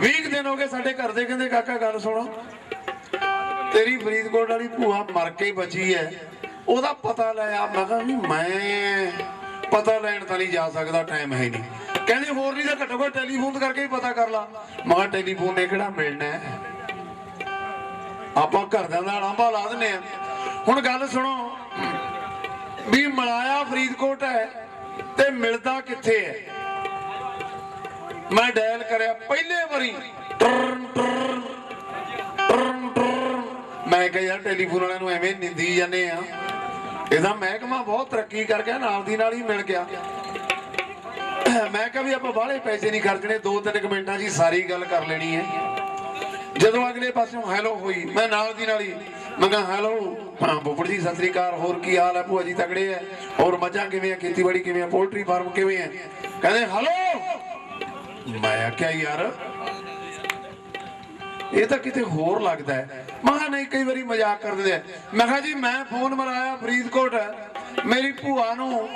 20 ਕੁ ਦਿਨ ਹੋ ਗਏ ਸਾਡੇ ਘਰ ਦੇ ਕਹਿੰਦੇ, ਕਾਕਾ, ਗੱਲ ਸੁਣੋ। ਤੇਰੀ ਫਰੀਦਕੋਟ ਵਾਲੀ ਭੂਆ ਮਰ ਕੇ ਬਚੀ ਐ ਉਹਦਾ ਪਤਾ ਲੈ ਆ। ਮੈਂ ਕਿਹਾ, ਵੀ ਮੈਂ ਪਤਾ ਲੈਣ ਤਾਂ ਨਹੀਂ ਜਾ ਸਕਦਾ ਟਾਈਮ ਹੈ ਨਹੀਂ। ਕਹਿੰਦੇ, ਹੋਰ ਨਹੀਂ ਤਾਂ ਘੱਟੋ ਘੱਟ ਟੈਲੀਫੋਨ ਕਰਕੇ ਹੀ ਪਤਾ ਕਰ ਲਾ। ਮੈਂ ਕਿਹਾ, ਟੈਲੀਫੋਨ ਨੇ ਕਿਹੜਾ ਮਿਲਣਾ ਆਪਾਂ ਘਰਦਿਆਂ ਦਾ ਲਾਂਭਾ ਲਾ ਦਿੰਨੇ ਆ ਹੁਣ ਗੱਲ ਸੁਣੋ, ਵੀ ਮਲਾਇਆ ਫਰੀਦਕੋਟ ਹੈ ਤੇ ਮਿਲਦਾ ਕਿੱਥੇ ਹੈ? ਮੈਂ ਡਾਇਲ ਕਰਿਆ ਪਹਿਲੇ ਵਾਰੀ। ਮੈਂ ਕਿਹਾ ਯਾਰ ਟੈਲੀਫੋਨ ਵਾਲਿਆਂ ਨੂੰ ਐਵੇਂ ਨਿੰਦੀ ਜਾਂਦੇ ਆ। ਇਹਦਾ ਮਹਿਕਮਾ ਬਹੁਤ ਤਰੱਕੀ ਕਰ ਗਿਆ, ਨਾਲ ਦੀ ਨਾਲ ਹੀ ਮਿਲ ਗਿਆ। ਮੈਂ ਕਿਹਾ ਵੀ ਆਪਾਂ ਬਾਹਲੇ ਪੈਸੇ ਨਹੀਂ ਖਰਚਣੇ, ਦੋ ਤਿੰਨ ਕੁ ਮਿੰਟਾਂ 'ਚ ਹੀ ਸਾਰੀ ਗੱਲ ਕਰ ਲੈਣੀ ਹੈ। ਜਦੋਂ ਅਗਲੇ ਪਾਸਿਓਂ ਹੈਲੋ ਹੋਈ, ਮੈਂ ਨਾਲ ਦੀ ਨਾਲ ਹੀ, ਮੈਂ ਕਿਹਾ, ਹੈਲੋ, ਹਾਂ, ਬੁੱਬੜ ਜੀ, ਸਤਿ ਸ੍ਰੀ ਅਕਾਲ, ਹੋਰ ਕੀ ਹਾਲ ਹੈ ਭੂਆ ਜੀ ਤਗੜੇ ਹੈ? ਹੋਰ ਮੱਝਾਂ ਕਿਵੇਂ ਆ? ਖੇਤੀਬਾੜੀ ਕਿਵੇਂ ਆ? ਪੋਲਟਰੀ ਫਾਰਮ ਕਿਵੇਂ ਹੈ? ਕਹਿੰਦੇ, ਹੈਲੋ ਮੈਂ ਕਿਹਾ ਯਾਰ, ਇਹ ਤਾਂ ਕਿਤੇ ਹੋਰ ਲੱਗਦਾ ਹੈ। ਮਹਾ ਨਹੀਂ, ਕਈ ਵਾਰੀ ਮਜ਼ਾਕ ਕਰ ਦਿੰਦੇ ਮੈਂ ਕਿਹਾ, ਜੀ, ਮੈਂ ਫੋਨ ਮਰਾਇਆ ਫਰੀਦਕੋਟ। ਮੇਰੀ ਭੂਆ ਨੂੰ,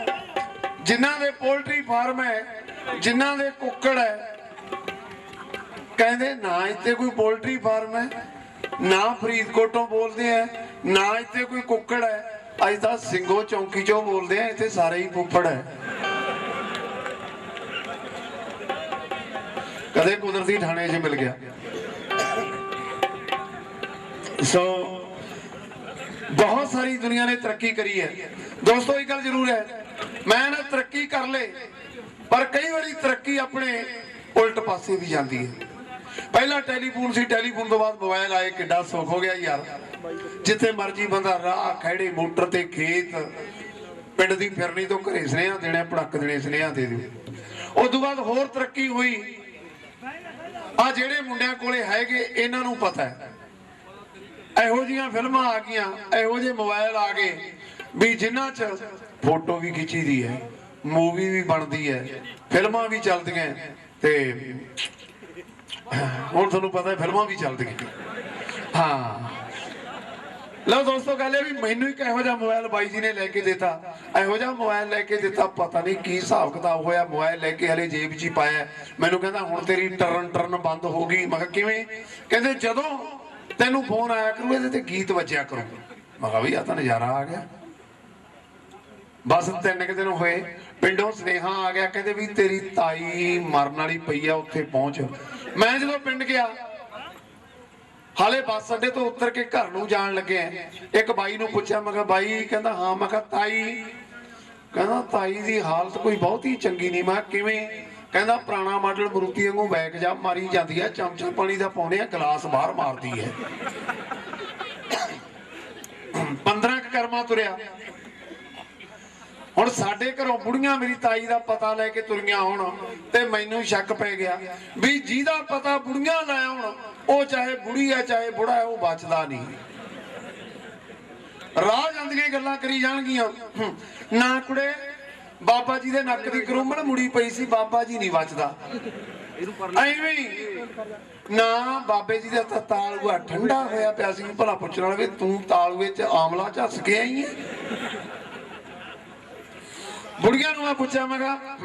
ਜਿਨ੍ਹਾਂ ਦੇ ਪੋਲਟਰੀ ਫਾਰਮ ਹੈ, ਜਿਨ੍ਹਾਂ ਦੇ ਕੁੱਕੜ ਹੈ, ਕਹਿੰਦੇ, ਨਾ ਇੱਥੇ ਕੋਈ ਪੋਲਟਰੀ ਫਾਰਮ ਹੈ, ਨਾ ਫਰੀਦਕੋਟੋਂ ਬੋਲਦੇ ਆ, ਨਾ ਇੱਥੇ ਕੋਈ ਕੁੱਕੜ ਹੈ। ਅੱਜ ਤਾਂ ਸਿੰਘੋ ਚੌਂਕੀ ਚੋਂ ਬੋਲਦੇ ਆ, ਇੱਥੇ ਸਾਰੇ ਹੀ ਫੁੱਫੜ ਹੈ। ਕਦੇ ਕੁਦਰਤੀ ਥਾਣੇ 'ਚ ਮਿਲ ਗਿਆ। ਸੋ ਬਹੁਤ ਸਾਰੀ ਦੁਨੀਆ ਨੇ ਤਰੱਕੀ ਕਰੀ ਹੈ। ਦੋਸਤੋ, ਇਹ ਗੱਲ ਜ਼ਰੂਰ ਹੈ, ਮੈਂ ਨਾ ਤਰੱਕੀ ਕਰ ਲੇ, ਪਰ ਕਈ ਵਾਰੀ ਤਰੱਕੀ ਆਪਣੇ ਉਲਟ ਪਾਸੇ ਵੀ ਜਾਂਦੀ ਹੈ। ਪਹਿਲਾਂ ਟੈਲੀਫੋਨ ਸੀ, ਟੈਲੀਫੋਨ ਤੋਂ ਬਾਅਦ ਮੋਬਾਈਲ ਆਏ, ਕਿੱਡਾ ਸੁੱਖ ਹੋ ਗਿਆ ਯਾਰ। ਜਿੱਥੇ ਮਰਜ਼ੀ ਬੰਦਾ ਰਾਹ ਖੜੇ, ਮੋਟਰ ਤੇ ਖੇਤ, ਪਿੰਡ ਦੀ ਫਿਰਨੀ ਤੋਂ ਘਰੇ ਸੁਨੇਹਾ ਦੇਣਾ ਪੜਕ ਦੇਣੇ, ਸੁਨੇਹਾ ਦੇ ਦਿਓ। ਉਸ ਤੋਂ ਬਾਅਦ ਹੋਰ ਤਰੱਕੀ ਹੋਈ। ਆ ਜਿਹੜੇ ਮੁੰਡਿਆਂ ਕੋਲੇ ਹੈਗੇ, ਇਹਨਾਂ ਨੂੰ ਪਤਾ ਹੈ। ਇਹੋ ਜੀਆਂ ਫਿਲਮਾਂ ਆ ਗਈਆਂ, ਇਹੋ ਜਿਹੇ ਮੋਬਾਈਲ ਆ ਗਏ ਵੀ ਜਿਨ੍ਹਾਂ 'ਚ ਫੋਟੋ ਵੀ ਖਿੱਚੀ ਦੀ ਹੈ, ਮੂਵੀ ਵੀ ਬਣਦੀ ਹੈ, ਫਿਲਮਾਂ ਵੀ ਚੱਲਦੀਆਂ ਤੇ ਹੁਣ ਤੁਹਾਨੂੰ ਪਤਾ ਹੈ, ਫਿਲਮਾਂ ਵੀ ਚੱਲਦੀਆਂ। ਹਾਂ। ਲਓ ਦੋਸਤੋ, ਗੱਲ ਇਹ ਵੀ ਮੈਨੂੰ ਇੱਕ ਇਹੋ ਜਿਹਾ ਮੋਬਾਈਲ ਬਾਈ ਜੀ ਨੇ ਲੈ ਕੇ ਦਿੱਤਾ। ਇਹੋ ਜਿਹਾ ਮੋਬਾਈਲ ਲੈ ਕੇ ਦਿੱਤਾ, ਪਤਾ ਨਹੀਂ ਕੀ ਹਿਸਾਬ ਕਿਤਾਬ ਹੋਇਆ। ਮੋਬਾਈਲ ਲੈ ਕੇ ਹਲੇ ਜੇਬ 'ਚ ਹੀ ਪਾਇਆ। ਮੈਨੂੰ ਕਹਿੰਦਾ, ਹੁਣ ਤੇਰੀ ਟਰਨ ਟਰਨ ਬੰਦ ਹੋ ਗਈ। ਮੈਂ ਕਿਹਾ, ਕਿਵੇਂ? ਕਹਿੰਦੇ, ਜਦੋਂ ਤੈਨੂੰ ਫੋਨ ਆਇਆ ਕਰੂ, ਇਹਦੇ ਤੇ ਗੀਤ ਵੱਜਿਆ ਕਰੂ। ਮੈਂ ਕਿਹਾ, ਵੀ ਆ ਤਾਂ ਨਜ਼ਾਰਾ ਆ ਗਿਆ। ਬਸ ਤਿੰਨ ਕੁ ਦਿਨ ਹੋਏ, ਪਿੰਡੋਂ ਸੁਨੇਹਾ ਆ ਗਿਆ। ਕਹਿੰਦੇ ਵੀ ਤੇਰੀ ਤਾਈ ਮਰਨ ਵਾਲੀ ਪਈ ਆ, ਉੱਥੇ ਪਹੁੰਚ। ਮੈਂ ਜਦੋਂ ਪਿੰਡ ਗਿਆ ਹਾਲੇ ਬੱਸ ਅੱਡੇ ਤੋਂ ਉਤਰ ਕੇ ਘਰ ਨੂੰ ਜਾਣ ਲੱਗੇ ਇੱਕ ਬਾਈ ਨੂੰ ਪੁੱਛਿਆ, ਮੈਂ ਕਿਹਾ, ਬਾਈ, ਕਹਿੰਦਾ, ਹਾਂ, ਮੈਂ ਕਿਹਾ, ਤਾਈ। ਕਹਿੰਦਾ, ਤਾਈ ਦੀ ਹਾਲਤ ਕੋਈ ਬਹੁਤੀ ਚੰਗੀ ਨਹੀਂ। ਮੈਂ ਕਿਹਾ, ਕਿਵੇਂ? ਕਹਿੰਦਾ, ਪੁਰਾਣਾ ਮਾਡਲ ਮਰੂਤੀ ਵਾਂਗੂ ਬੈਕ ਜਾ ਮਾਰੀ ਜਾਂਦੀ ਹੈ ਚਮਚਾ ਪਾਣੀ ਦਾ ਪਾਉਣੇ ਆ, ਗਲਾਸ ਬਾਹਰ ਮਾਰਦੀ ਹੈ। 15 ਕ ਕਰਮਾ ਤੁਰਿਆ। ਹੁਣ ਸਾਡੇ ਘਰੋਂ ਬੁੜੀਆਂ ਮੇਰੀ ਤਾਈ ਦਾ ਪਤਾ ਲੈ ਕੇ ਤੁਰੀਆਂ ਹੁਣ ਤੇ ਮੈਨੂੰ ਸ਼ੱਕ ਪੈ ਗਿਆ ਵੀ ਜਿਹਦਾ ਪਤਾ ਬੁੜੀਆਂ ਲੈ ਹੁਣ ਉਹ ਚਾਹੇ ਬੁੜੀ ਹੈ, ਚਾਹੇ ਬੁੜਾ ਹੈ, ਉਹ ਬਚਦਾ ਨਹੀਂ। ਰਾਹ ਜਾਂਦੀਆਂ ਗੱਲਾਂ ਕਰੀ ਜਾਣਗੀਆਂ। ਨਾ ਕੁੜੇ, ਬਾਬਾ ਜੀ ਦੇ ਨੱਕ ਦੀ ਕਰੂਮਣ ਮੁੜੀ ਪਈ ਸੀ, ਬਾਬਾ ਜੀ ਨਹੀਂ ਬਚਦਾ। ਐਵੇਂ ਨਾ ਬਾਬੇ ਜੀ ਦਾ ਤਾਂ ਤਾਲੂਆ ਠੰਡਾ ਹੋਇਆ ਪਿਆ ਸੀ, ਭਲਾ ਪੁੱਛਣ ਵਾਲਾ ਵੀ ਤੂੰ ਤਾਲੂਏ 'ਚ ਆਮਲਾ ਝੱਸ ਕੇ ਆਈ ਹੈ ਬੁੜੀਆਂ ਨੂੰ ਮੈਂ ਪੁੱਛਿਆ, ਮੈਂ ਕਿਹਾ,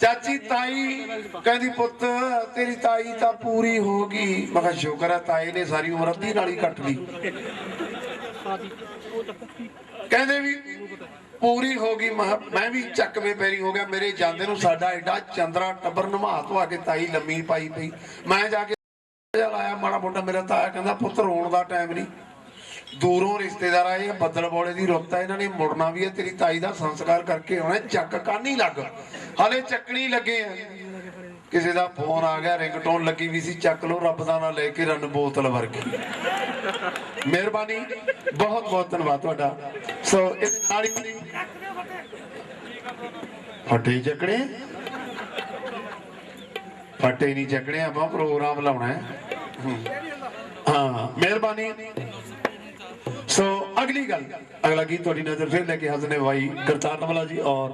ਚਾਚੀ ਤਾਈ ਕਹਿੰਦੀ, ਪੁੱਤ, ਤੇਰੀ ਤਾਈ ਤਾਂ ਪੂਰੀ ਹੋ ਗਈ। ਮੈਂ ਕਿਹਾ, ਸ਼ੁਕਰ ਹੈ ਤਾਈ ਨੇ ਸਾਰੀ ਉਮਰ ਅੱਧੀ ਨਾਲ ਹੀ ਕੱਟ ਲਈ। ਕਹਿੰਦੇ ਵੀ, ਪੂਰੀ ਹੋ ਗਈ, ਮੈਂ ਕਿਹਾ, ਮੈਂ ਵੀ ਚੱਕਵੇਂ ਪੈਰੀ ਹੋ ਗਿਆ। ਮੇਰੇ ਜਾਂਦੇ ਨੂੰ ਸਾਡਾ ਐਡਾ ਚੰਦਰਾ ਟੱਬਰ ਨਮਾ ਧਵਾ ਕੇ ਤਾਈ ਲੰਮੀ ਪਾਈ ਪਈ। ਮੈਂ ਜਾ ਕੇ ਲਾਇਆ, ਮਾੜਾ ਮੋਟਾ ਮੇਰਾ ਤਾਇਆ ਕਹਿੰਦਾ, ਪੁੱਤ, ਰੋਣ ਦਾ ਟਾਈਮ ਨਹੀਂ ਦੂਰੋਂ ਰਿਸ਼ਤੇਦਾਰ ਆਏ, ਬੱਦਲ ਬੋਲੇ ਦੀ ਰੁੱਤ ਆ, ਇਹਨਾਂ ਨੇ ਮੁੜਨਾ ਵੀ ਹੈ ਤੇਰੀ ਤਾਈ ਦਾ ਸੰਸਕਾਰ ਕਰਕੇ ਆਉਣਾ, ਚੱਕ ਕਾਨੀ ਲੱਗ। ਹਲੇ ਚੱਕਣੀ ਲੱਗੇ ਆ। ਕਿਸੇ ਦਾ ਫੋਨ ਆ ਗਿਆ, ਰਿੰਗਟੋਨ ਲੱਗੀ ਵੀ ਸੀ, ਚੱਕ ਲੋ ਰੱਬ ਦਾ ਨਾਮ ਲੈ ਕੇ ਰਨ ਬੋਤਲ ਵਰਗੀ। ਮਿਹਰਬਾਨੀ, ਬਹੁਤ ਬਹੁਤ ਧੰਨਵਾਦ ਤੁਹਾਡਾ। ਸੋ ਇਹਦੇ ਨਾਲ ਹੀ ਚੱਕਣੇ? ਫਟੇ ਨਹੀਂ ਚੱਕਣੇ, ਆਪਾਂ ਪ੍ਰੋਗਰਾਮ ਲਾਉਣਾ ਹੈ। ਹਾਂ, ਮਿਹਰਬਾਨੀ। ਅਗਲੀ ਗੱਲ, ਅਗਲਾ ਗੀਤ ਤੁਹਾਡੀ ਨਜ਼ਰ ਫਿਰ ਲੈ ਕੇ ਹਾਜ਼ਰ ਨੇ ਭਾਈ ਕਰਤਾਰ ਨਵਲਾ ਜੀ ਔਰ